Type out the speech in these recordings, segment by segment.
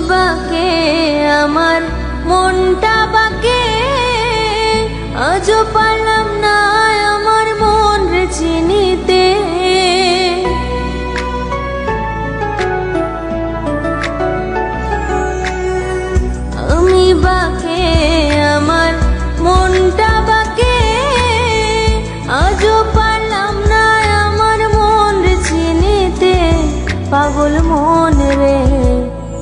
বাকে, আমার মনটা বাকে। আজও পারলাম না আমার মন চিনিতে। আমার মনটা বাকে। না আমার মন চিনিতে। পাগল মন রে।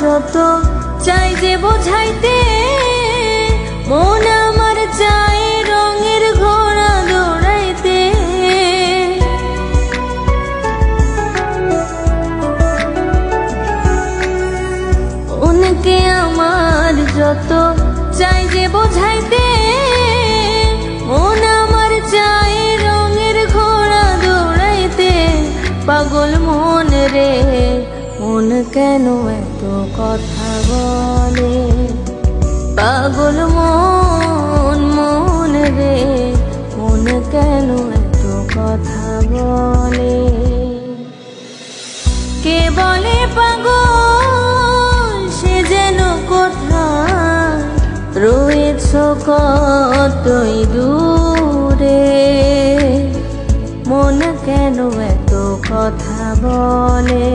যত চাই যে বোঝাইতে, মন আমার চাই রঙের ঘোড়া দৌড়াইতে। মনকে আমার যত চাই যে বোঝাইতে, মন আমার চাই রঙের ঘোড়া দৌড়াইতে। পাগল মন রে। মন কেন এত কথা বলে? পাগল মন মন রে, মন কেন এত কথা বলে? কে বলে পাগল, সে যেন কোথায়? রয়েছ কতই দূরে? মন কেন এত কথা বলে?